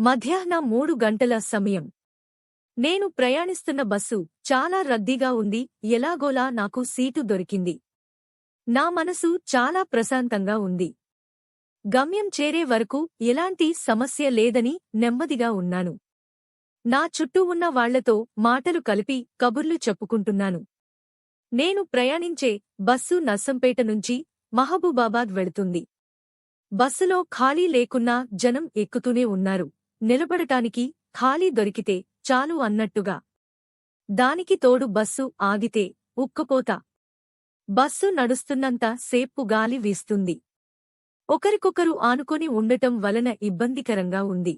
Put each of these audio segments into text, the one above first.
మధ్యాహ్నం మూడు గంటల సమయం. నేను ప్రయాణిస్తున్న బస్సు చాలా రద్దీగా ఉంది. ఎలాగోలా నాకు సీటు దొరికింది. నా మనసు చాలా ప్రశాంతంగా ఉంది. గమ్యం చేరే వరకు ఎలాంటి సమస్య లేదని నెమ్మదిగా ఉన్నాను. నా చుట్టూ ఉన్న వాళ్ళతో మాటలు కలిపి కబుర్లు చెప్పుకుంటున్నాను. నేను ప్రయాణించే బస్సు నర్సంపేట నుంచి మహబూబాబాద్ వెళుతుంది. బస్సులో ఖాళీ లేకున్నా జనం ఎక్కుతూనే ఉన్నారు. నిలబడటానికి ఖాళీ దొరికితే చాలు అన్నట్టుగా. దానికి తోడు బస్సు ఆగితే ఉక్కుపోత. బస్సు నడుస్తున్నంత సేపు గాలి వీస్తుంది. ఒకరికొకరు ఆనుకొని ఉండటం వలన ఇబ్బందికరంగా ఉంది.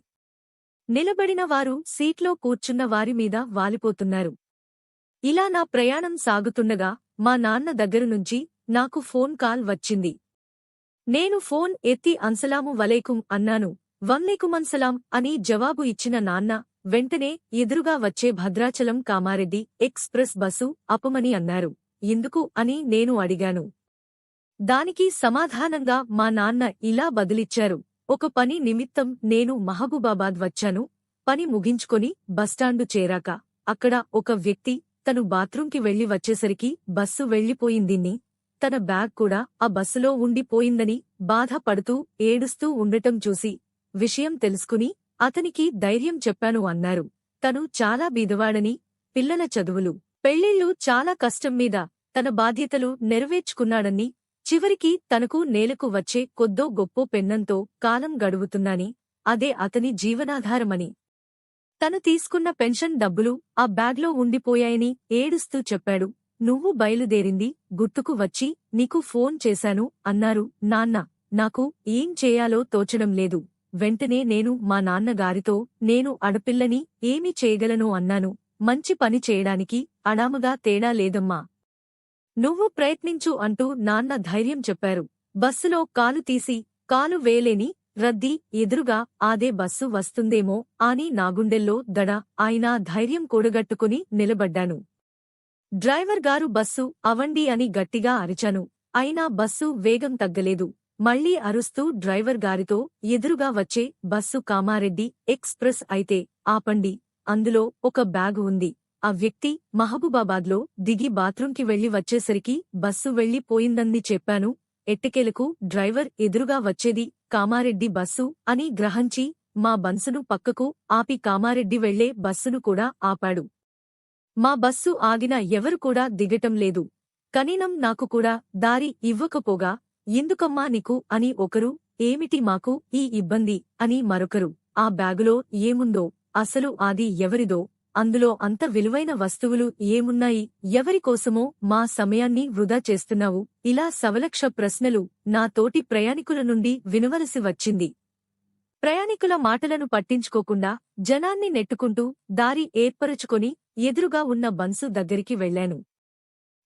నిలబడిన వారు సీట్లో కూర్చున్న వారి మీద వాలిపోతున్నారు. ఇలా నా ప్రయాణం సాగుతుండగా మా నాన్న దగ్గర నుంచి నాకు ఫోన్ కాల్ వచ్చింది. నేను ఫోన్ ఎత్తి అన్సలాము వలైకుం అన్నాను. వన్లేకుమన్సలాం అని జవాబు ఇచ్చిన నాన్న వెంటనే ఎదురుగా వచ్చే భద్రాచలం కామారెడ్డి ఎక్స్ప్రెస్ బస్సు అపమని అన్నారు. ఎందుకు అని నేను అడిగాను. దానికి సమాధానంగా మా నాన్న ఇలా బదిలిచ్చారు. ఒక పని నిమిత్తం నేను మహబూబాబాద్ వచ్చాను. పని ముగించుకొని బస్టాండు చేరాక అక్కడ ఒక వ్యక్తి తను బాత్రూంకి వెళ్ళి వచ్చేసరికి బస్సు వెళ్ళిపోయిందిన్ని తన బ్యాగ్ కూడా ఆ బస్సులో ఉండిపోయిందని బాధపడుతూ ఏడుస్తూ ఉండటం చూసి విషయం తెలుసుకుని అతనికి ధైర్యం చెప్పాను అన్నారు. తను చాలా బీదవాడని పిల్లల చదువులు పెళ్ళిళ్ళు చాలా కష్టం మీద తన బాధ్యతలు నెరవేర్చుకున్నాడని చివరికి తనకు నేలకు వచ్చే కొద్దో గొప్పో పెన్నంతో కాలం గడువుతున్నాని అదే అతని జీవనాధారమని. తను తీసుకున్న పెన్షన్ డబ్బులు ఆ బ్యాగ్లో ఉండిపోయాయని ఏడుస్తూ చెప్పాడు. నువ్వు బయలుదేరింది గుర్తుకు వచ్చి నీకు ఫోన్ చేశాను అన్నారు. నాన్న నాకు ఏం చేయాలో తోచడం లేదు. వెంటనే నేను మా నాన్నగారితో నేను అడపిల్లని ఏమి చేయగలను అన్నాను. మంచి పని చేయడానికి అడాముగా తేడా లేదమ్మా. నువ్వు ప్రయత్నించు అంటూ నాన్న ధైర్యం చెప్పారు. బస్సులో కాలు తీసి కాలు వేలేని రద్దీ ఎదురుగా ఆదే బస్సు వస్తుందేమో అని నాగుండెల్లో దడ ఆయన ధైర్యం కూడగట్టుకుని నిలబడ్డాను. డ్రైవర్ గారు బస్సు అవండి అని గట్టిగా అరిచాను. అయినా బస్సు వేగం తగ్గలేదు. మళ్ళీ అరుస్తూ డ్రైవర్ గారితో ఎదురుగా వచ్చే బస్సు కామారెడ్డి ఎక్స్ప్రెస్ అయితే ఆపండి అందులో ఒక బ్యాగు ఉంది. ఆ వ్యక్తి మహబూబాబాద్లో దిగి బాత్రూంకి వెళ్ళి వచ్చేసరికి బస్సు వెళ్ళిపోయిందంది చెప్పాను. ఎట్టకేలకు డ్రైవర్ ఎదురుగా వచ్చేది కామారెడ్డి బస్సు అని గ్రహించి మా బన్సును పక్కకు ఆపి కామారెడ్డి వెళ్ళే బస్సును కూడా ఆపాడు. మా బస్సు ఆగిన ఎవరు కూడా దిగటం లేదు. కనీనం నాకు కూడా దారి ఇవ్వకపోగా ఎందుకమ్మా నీకు అని ఒకరు ఏమిటి మాకు ఈ ఇబ్బంది? అని మరొకరు ఆ బ్యాగులో ఏముందో అసలు అది ఎవరిదో అందులో అంత విలువైన వస్తువులు ఏమున్నాయి ఎవరికోసమో మా సమయాన్ని వృధా చేస్తున్నావు ఇలా సవలక్ష ప్రశ్నలు నా తోటి ప్రయాణికుల నుండి వినవలసి వచ్చింది. ప్రయాణికుల మాటలను పట్టించుకోకుండా జనాన్ని నెట్టుకుంటూ దారి ఏర్పరచుకొని ఎదురుగా ఉన్న బన్సు దగ్గరికి వెళ్ళాను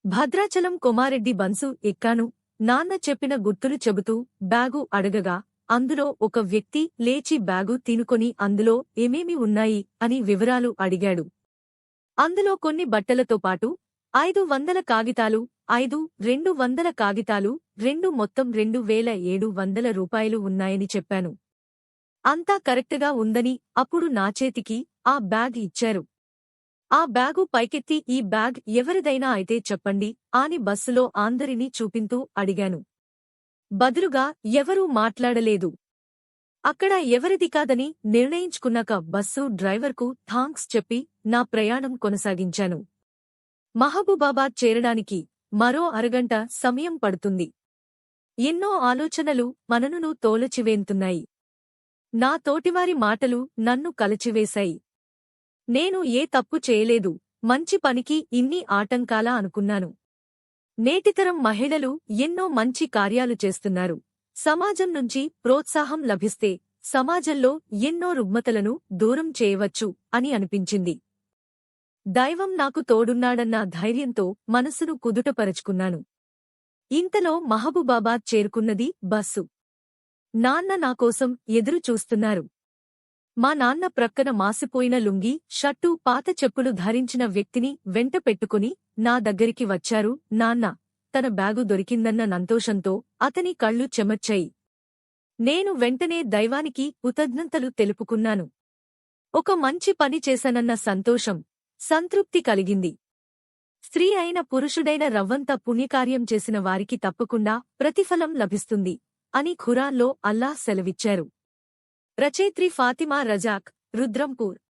భద్రాచలం కొమారెడ్డి బన్సు ఎక్కాను నాన్న చెప్పిన గుర్తులు చెబుతూ బ్యాగు అడగగా అందులో ఒక వ్యక్తి లేచి బ్యాగు తినుకొని అందులో ఏమేమి ఉన్నాయి? అని వివరాలు అడిగాడు. అందులో కొన్ని బట్టలతో పాటు ఐదు వందల కాగితాలు ఐదు రెండు వందల కాగితాలు రెండు మొత్తం రెండు వేల ఏడు వందల రూపాయలు ఉన్నాయని చెప్పాను. అంతా కరెక్టుగా ఉందని అప్పుడు నా చేతికి ఆ బ్యాగ్ ఇచ్చారు. ఆ బ్యాగు పైకెత్తి ఈ బ్యాగ్ ఎవరిదైనా అయితే చెప్పండి అని బస్సులో ఆందరినీ చూపింతూ అడిగాను. బదులుగా ఎవరూ మాట్లాడలేదు. అక్కడ ఎవరిది కాదని నిర్ణయించుకున్నాక బస్సు డ్రైవర్కు థాంక్స్ చెప్పి నా ప్రయాణం కొనసాగించాను. మహబూబాబాద్ చేరడానికి మరో అరగంట సమయం పడుతుంది. ఎన్నో ఆలోచనలు మననును తోలచివేంతున్నాయి. నా తోటివారి మాటలు నన్ను కలచివేశాయి. నేను ఏ తప్పు చేయలేదు మంచి పనికి ఇన్ని ఆటంకాలా అనుకున్నాను. నేటితరం మహిళలు ఎన్నో మంచి కార్యాలు చేస్తున్నారు. సమాజం నుంచి ప్రోత్సాహం లభిస్తే సమాజంలో ఎన్నో రుగ్మతలను దూరం చేయవచ్చు అని అనిపించింది. దైవం నాకు తోడున్నాడన్న ధైర్యంతో మనసును కుదుటపరచుకున్నాను. ఇంతలో మహబూబాబాద్ చేరుకున్నది బస్సు. నాన్న నాకోసం ఎదురు చూస్తున్నారు మా నాన్న ప్రక్కన మాసిపోయిన లుంగి షట్టు పాత చెప్పులు ధరించిన వ్యక్తిని వెంట పెట్టుకుని నా దగ్గరికి వచ్చారు. నాన్న తన బ్యాగు దొరికిందన్న సంతోషంతో అతని కళ్ళు చెమర్చాయి. నేను వెంటనే దైవానికి కృతజ్ఞతలు తెలుపుకున్నాను. ఒక మంచి పని చేశానన్న సంతోషం సంతృప్తి కలిగింది. స్త్రీ అయిన పురుషుడైన రవ్వంత పుణ్యకార్యం చేసిన వారికి తప్పకుండా ప్రతిఫలం లభిస్తుంది అని ఖురాన్లో అల్లాహ్ సెలవిచ్చారు. రచయిత్రి ఫాతిమా రజాక్ రుద్రంపూర్